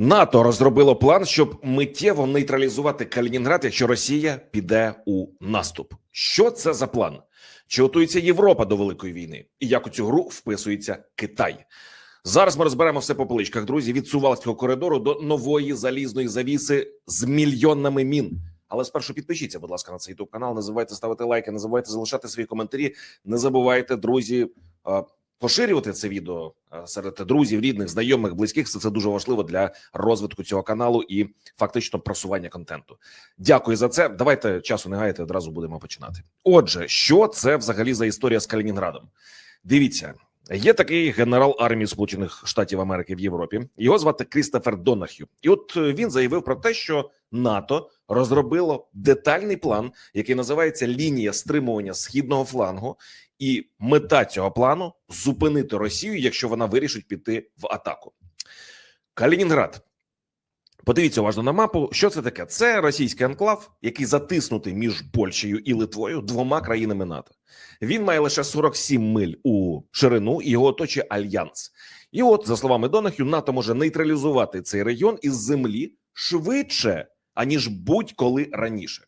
НАТО розробило план, щоб миттєво нейтралізувати Калінінград, якщо Росія піде у наступ. Що це за план? Чи готується Європа до великої війни? І як у цю гру вписується Китай? Зараз ми розберемо все по поличках, друзі, від Сувалського коридору до нової залізної завіси з мільйонами мін. Але спершу підпишіться, будь ласка, на цей youtube канал. Не забувайте ставити лайки, не забувайте залишати свої коментарі. Не забувайте, друзі, е, поширювати це відео е, серед друзів, рідних, знайомих, близьких. Це, це дуже важливо для розвитку цього каналу і фактично просування контенту. Дякую за це. Давайте часу не гаяти, одразу будемо починати. Отже, що це взагалі за історія з Калінінградом? Дивіться. Є такий генерал армії Сполучених Штатів Америки в Європі. Його звати Крістофер Донахю. І от е, він заявив про те, що НАТО розробило детальний план, який називається лінія стримування східного флангу, і мета цього плану зупинити Росію, якщо вона вирішить піти в атаку. Калінінград. Подивіться уважно на мапу. Що це таке? Це російський анклав, який затиснутий між Польщею і Литвою двома країнами НАТО. Він має лише 47 миль у ширину і його оточує альянс. І от, за словами Донахю, НАТО може нейтралізувати цей регіон із землі швидше, аніж будь-коли раніше.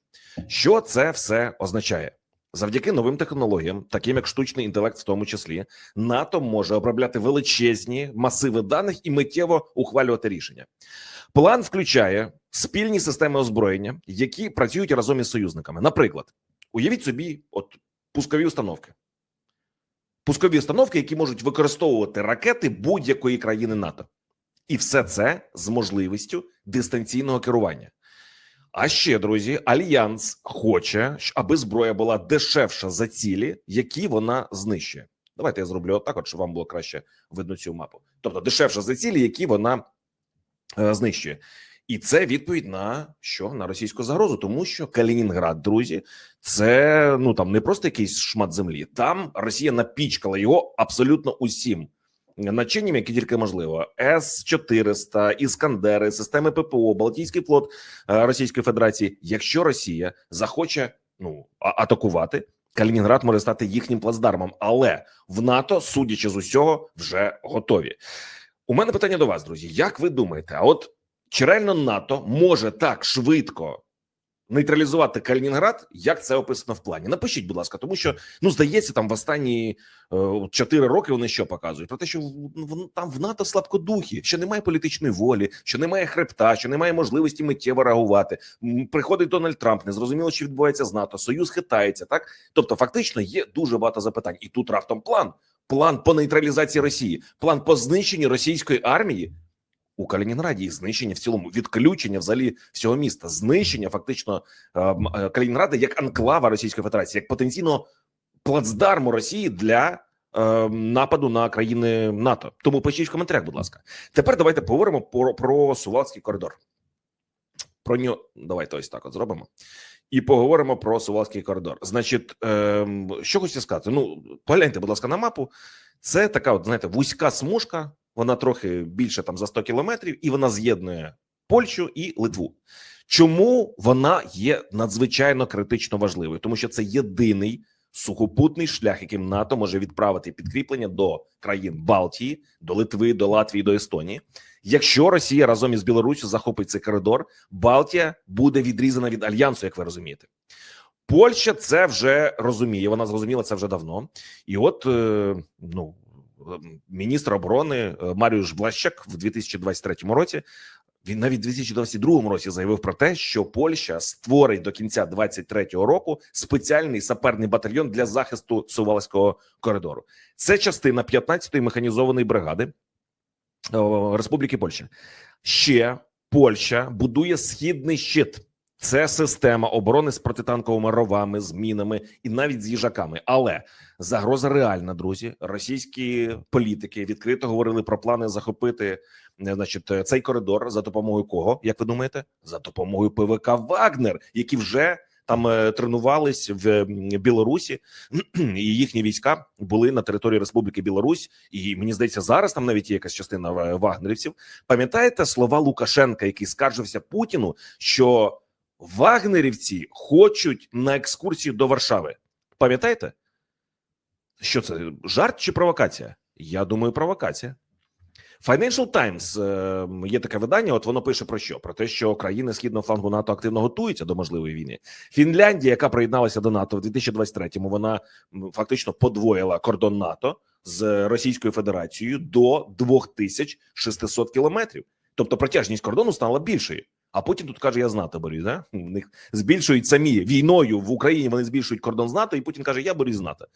Що це все означає? Завдяки новим технологіям, таким як штучний інтелект, в тому числі, НАТО може обробляти величезні масиви даних і миттєво ухвалювати рішення. План включає спільні системи озброєння, які працюють разом із союзниками. Наприклад, уявіть собі, от пускові установки, пускові установки, які можуть використовувати ракети будь-якої країни НАТО, і все це з можливістю дистанційного керування. А ще друзі, альянс хоче, аби зброя була дешевша за цілі, які вона знищує. Давайте я зроблю отак, от, щоб вам було краще видно цю мапу. Тобто дешевша за цілі, які вона знищує. І це відповідь на що на російську загрозу, тому що Калінінград, друзі, це ну там не просто якийсь шмат землі. Там Росія напічкала його абсолютно усім начинням, які тільки можливо: С 400 іскандери, системи ППО, Балтійський флот е, Російської Федерації. Якщо Росія захоче ну атакувати, Калінінград може стати їхнім плацдармом, але в НАТО, судячи з усього, вже готові. У мене питання до вас, друзі. Як ви думаєте, а от чи реально НАТО може так швидко нейтралізувати Калінінград, як це описано в плані? Напишіть, будь ласка, тому що ну здається, там в останні е, чотири роки вони що показують? Про те, що в, там в НАТО слабкодухі, що немає політичної волі, що немає хребта, що немає можливості миттєво реагувати. Приходить Дональд Трамп, не зрозуміло, що відбувається з НАТО. Союз хитається. Так, тобто, фактично, є дуже багато запитань, і тут раптом план. План по нейтралізації Росії, план по знищенню російської армії у Калінінграді і знищення в цілому, відключення взагалі всього міста, знищення фактично е, е, Калінінграда як анклава Російської Федерації, як потенційно плацдарму Росії для е, нападу на країни НАТО. Тому пишіть в коментарях, будь ласка. Тепер давайте поговоримо про, про Сувалський коридор. Про нього давайте ось так от зробимо. І поговоримо про Сувалський коридор. Значить, ем, що хочеться сказати? Ну, погляньте, будь ласка, на мапу. Це така, от знаєте, вузька смужка. Вона трохи більше там за 100 кілометрів, і вона з'єднує Польщу і Литву. Чому вона є надзвичайно критично важливою? Тому що це єдиний сухопутний шлях, яким НАТО може відправити підкріплення до країн Балтії, до Литви, до Латвії, до Естонії. Якщо Росія разом із Білоруссю захопить цей коридор, Балтія буде відрізана від альянсу, як ви розумієте. Польща це вже розуміє. Вона зрозуміла це вже давно. І от е, ну міністр оборони е, Маріуш Блащак в 2023 році. Він навіть у 2022 році заявив про те, що Польща створить до кінця 2023 року спеціальний саперний батальйон для захисту Сувалського коридору. Це частина 15-ї механізованої бригади о, Республіки Польща. Ще Польща будує східний щит. Це система оборони з протитанковими ровами, з мінами і навіть з їжаками. Але загроза реальна, друзі. Російські політики відкрито говорили про плани захопити, е, значить, е, цей коридор за допомогою кого? Як ви думаєте? За допомогою ПВК Вагнер, які вже там е, тренувались в Білорусі, і їхні війська були на території Республіки Білорусь. І мені здається, зараз там навіть є якась частина е, вагнерівців. Пам'ятаєте слова Лукашенка, який скаржився Путіну, що вагнерівці хочуть на екскурсію до Варшави. Пам'ятаєте? Що це жарт чи провокація? Я думаю, провокація. Financial Times е, є таке видання. От воно пише про що? Про те, що країни східного флангу НАТО активно готуються до можливої війни. Фінляндія, яка приєдналася до НАТО в 2023-му, вона фактично подвоїла кордон НАТО з Російською Федерацією до 2600 кілометрів. Тобто протяжність кордону стала більшою. А потім тут каже: я з НАТО борюсь. Да? У них збільшують самі війною в Україні. Вони збільшують кордон з НАТО, і Путін каже: Я борюсь з НАТО.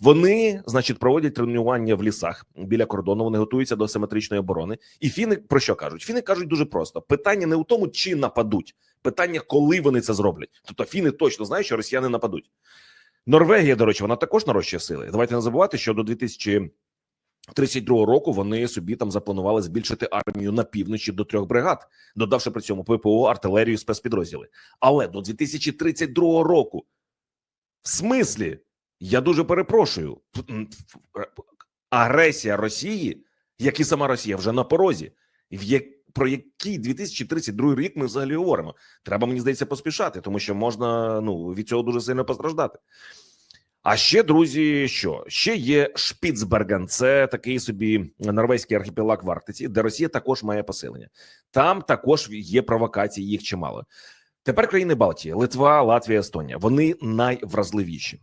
Вони, значить, проводять тренування в лісах біля кордону. Вони готуються до асиметричної оборони. І фіни про що кажуть? Фіни кажуть дуже просто: питання не у тому, чи нападуть, питання, коли вони це зроблять. Тобто, фіни точно знають, що росіяни нападуть. Норвегія, до речі, вона також нарощує сили. Давайте не забувати, що до 2032 року вони собі там запланували збільшити армію на півночі до трьох бригад, додавши при цьому ППО, артилерію, спецпідрозділи. Але до 2032 року, в смислі, я дуже перепрошую, агресія Росії, як і сама Росія, вже на порозі. Про який 2032 рік ми взагалі говоримо? Треба мені здається поспішати, тому що можна ну від цього дуже сильно постраждати. А ще друзі, що ще є Шпіцберген, це такий собі норвезький архіпелаг в Арктиці, де Росія також має поселення. Там також є провокації, їх чимало. Тепер країни Балтії, Литва, Латвія, Естонія. Вони найвразливіші.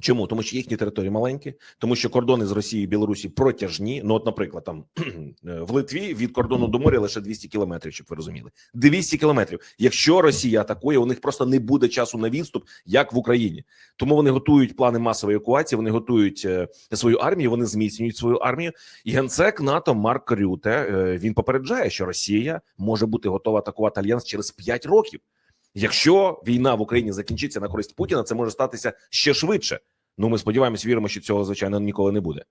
Чому тому, що їхні території маленькі, тому що кордони з Росією і Білорусі протяжні. Ну, от, наприклад, там в Литві від кордону до моря лише 200 кілометрів, щоб ви розуміли. 200 кілометрів. Якщо Росія атакує, у них просто не буде часу на відступ, як в Україні. Тому вони готують плани масової евакуації, вони готують е, свою армію, вони зміцнюють свою армію. І генсек НАТО Марк Рюте е, він попереджає, що Росія може бути готова атакувати альянс через 5 років. Якщо війна в Україні закінчиться на користь Путіна, це може статися ще швидше. Ну, ми сподіваємось, віримо, що цього звичайно ніколи не буде.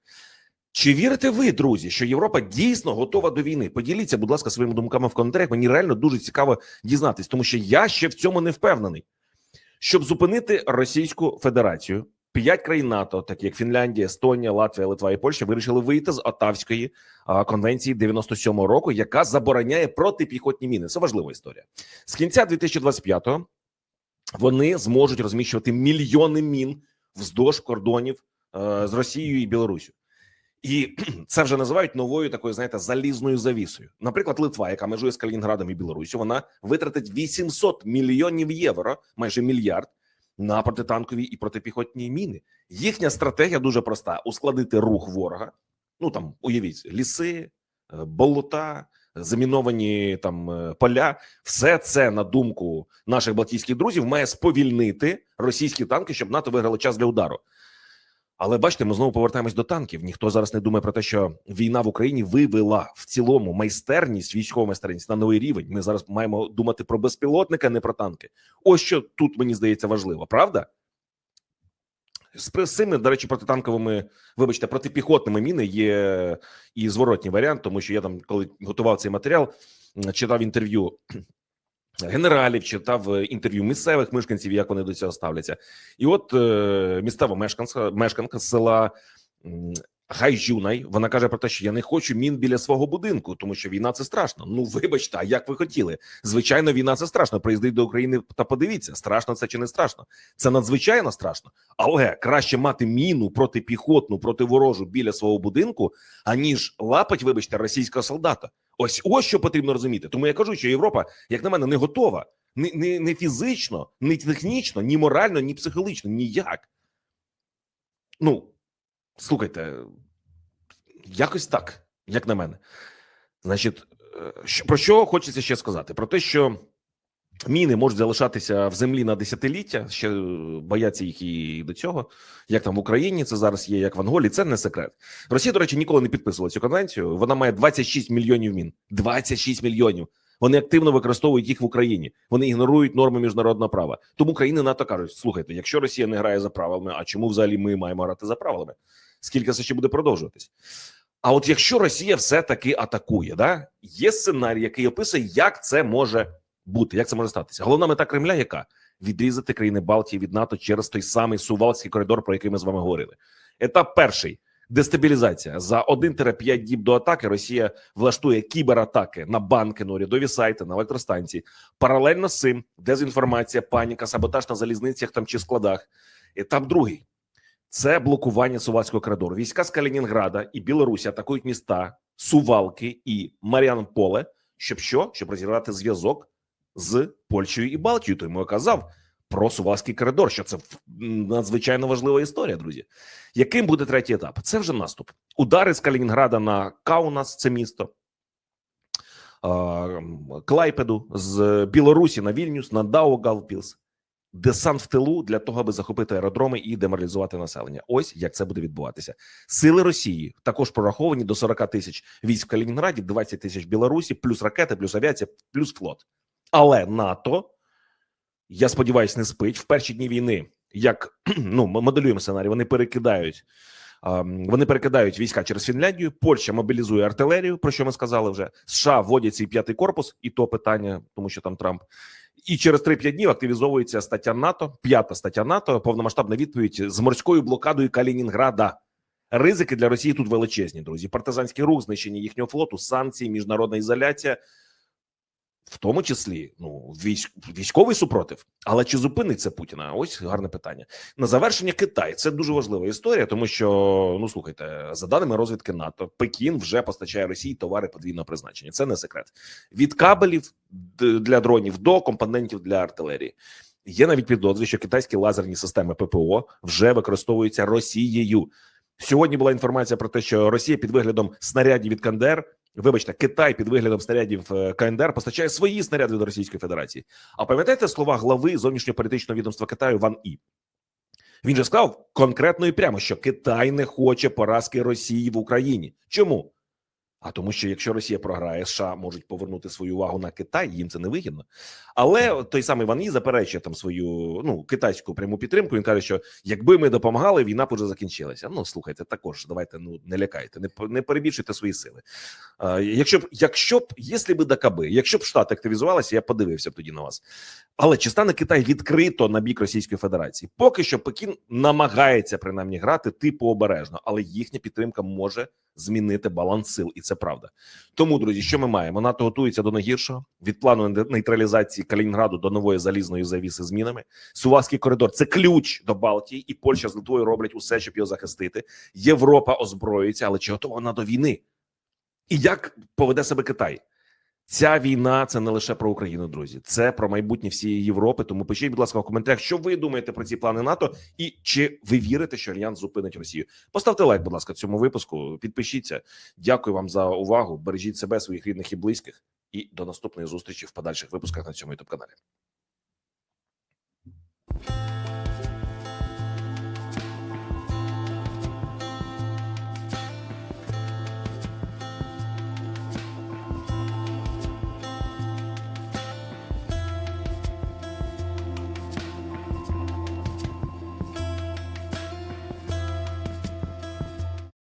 Чи вірите ви, друзі, що Європа дійсно готова до війни? Поділіться, будь ласка, своїми думками в коментарях. Мені реально дуже цікаво дізнатись, тому що я ще в цьому не впевнений. Щоб зупинити Російську Федерацію, п'ять країн НАТО, такі як Фінляндія, Естонія, Латвія, Литва і Польща, вирішили вийти з Отавської конвенції 97-го року, яка забороняє протипіхотні міни. Це важлива історія. З кінця 2025-го вони зможуть розміщувати мільйони мін вздовж кордонів е, з Росією і Білорусю. І це вже називають новою такою, знаєте, залізною завісою. Наприклад, Литва, яка межує з Калінінградом і Білорусю, вона витратить 800 мільйонів євро, майже мільярд, на протитанкові і протипіхотні міни. Їхня стратегія дуже проста: ускладити рух ворога. Ну там уявіть ліси, е, болота, заміновані там е, поля. Все це на думку наших балтійських друзів має сповільнити російські танки, щоб НАТО виграло час для удару. Але бачите, ми знову повертаємось до танків. Ніхто зараз не думає про те, що війна в Україні вивела в цілому майстерність, військову майстерність на новий рівень. Ми зараз маємо думати про безпілотника, не про танки. Ось що тут мені здається важливо, правда? З цими, до речі, протитанковими, вибачте, протипіхотними міни є і зворотній варіант, тому що я там, коли готував цей матеріал, читав інтерв'ю генералів, читав інтерв'ю місцевих мешканців, як вони до цього ставляться. І от е, місцева мешканка, мешканка села Гайжунай, вона каже про те, що я не хочу мін біля свого будинку, тому що війна це страшно. Ну вибачте, а як ви хотіли? Звичайно, війна це страшно. Приїздить до України та подивіться, страшно це чи не страшно. Це надзвичайно страшно, але краще мати міну протипіхотну, противорожу біля свого будинку, аніж лапать, вибачте, російського солдата. Ось ось що потрібно розуміти. Тому я кажу, що Європа, як на мене, не готова ні, ні, ні фізично, ні технічно, ні морально, ні психологічно, ніяк. Ну слухайте, якось так, як на мене. Значить, про що хочеться ще сказати? Про те, що міни можуть залишатися в землі на десятиліття, ще бояться їх і до цього, як там в Україні це зараз є, як в Анголі. Це не секрет. Росія, до речі, ніколи не підписувала цю конвенцію. Вона має 26 мільйонів мін. 26 мільйонів. Вони активно використовують їх в Україні. Вони ігнорують норми міжнародного права. Тому країни НАТО кажуть: слухайте, якщо Росія не грає за правилами, а чому взагалі ми маємо грати за правилами? Скільки це ще буде продовжуватись? А от якщо Росія все таки атакує, да є сценарій, який описує, як це може бути, як це може статися. Головна мета Кремля, яка відрізати країни Балтії від НАТО через той самий Сувалський коридор, про який ми з вами говорили. Етап перший. Дестабілізація за 1-5 діб до атаки Росія влаштує кібератаки на банки, на урядові сайти, на електростанції. Паралельно з цим дезінформація, паніка, саботаж на залізницях там чи складах. Етап другий це блокування Сувальського коридору. Війська з Калінінграда і Білорусі атакують міста Сувалки і Маріанполе, щоб що? Щоб розірвати зв'язок з Польщею і Балтією. Тому я казав про Сувалський коридор, що це надзвичайно важлива історія, друзі. Яким буде третій етап? Це вже наступ. Удари з Калінінграда на Каунас, це місто. Клайпеду з Білорусі на Вільнюс, на Даугавпілс. Десант в тилу для того, аби захопити аеродроми і деморалізувати населення. Ось як це буде відбуватися. Сили Росії також прораховані до 40 тисяч військ в Калінінграді, 20 тисяч Білорусі, плюс ракети, плюс авіація, плюс флот. Але НАТО, я сподіваюся, не спить в перші дні війни. Як ну ми моделюємо сценарій, вони перекидають. Вони перекидають війська через Фінляндію. Польща мобілізує артилерію, про що ми сказали вже. США вводять свій п'ятий корпус, і то питання, тому що там Трамп. І через 3-5 днів активізовується стаття НАТО, п'ята стаття НАТО, повномасштабна відповідь з морською блокадою Калінінграда. Ризики для Росії тут величезні, друзі. Партизанський рух, знищення їхнього флоту, санкції, міжнародна ізоляція, в тому числі ну військ, військовий супротив. Але чи зупинить це Путіна? Ось гарне питання. На завершення Китай це дуже важлива історія, тому що ну слухайте, за даними розвідки НАТО, Пекін вже постачає Росії товари подвійного призначення. Це не секрет від кабелів для дронів до компонентів для артилерії. Є навіть підозри, що китайські лазерні системи ППО вже використовуються Росією. Сьогодні була інформація про те, що Росія під виглядом снарядів від КНДР, вибачте, Китай під виглядом снарядів е, КНДР постачає свої снаряди до Російської Федерації. А пам'ятаєте слова глави зовнішньополітичного відомства Китаю Ван І? Він же сказав конкретно і прямо, що Китай не хоче поразки Росії в Україні. Чому? А тому, що якщо Росія програє, США можуть повернути свою увагу на Китай, їм це не вигідно. Але той самий Ван І заперечує там свою ну китайську пряму підтримку. Він каже, що якби ми допомагали, війна б уже закінчилася. Ну слухайте, також давайте ну не лякайте, не не перебільшуйте свої сили. А, якщо б, якщо б, якщо б ДКБ, якщо б штати активізувалися, я подивився б тоді на вас. Але чи стане Китай відкрито на бік Російської Федерації? Поки що Пекін намагається принаймні грати типу обережно, але їхня підтримка може змінити баланс сил, і це правда. Тому, друзі, що ми маємо? НАТО готується до найгіршого від плану нейтралізації Калінінграду до нової залізної завіси змінами. Сувалський коридор це ключ до Балтії, і Польща з Литвою роблять усе, щоб його захистити. Європа озброюється, але чи готова вона до війни? І як поведе себе Китай? Ця війна це не лише про Україну, друзі, це про майбутнє всієї Європи. Тому пишіть, будь ласка, в коментарях, що ви думаєте про ці плани НАТО, і чи ви вірите, що Альянс зупинить Росію? Поставте лайк, будь ласка, цьому випуску. Підпишіться. Дякую вам за увагу. Бережіть себе, своїх рідних і близьких. І до наступної зустрічі в подальших випусках на цьому youtube каналі.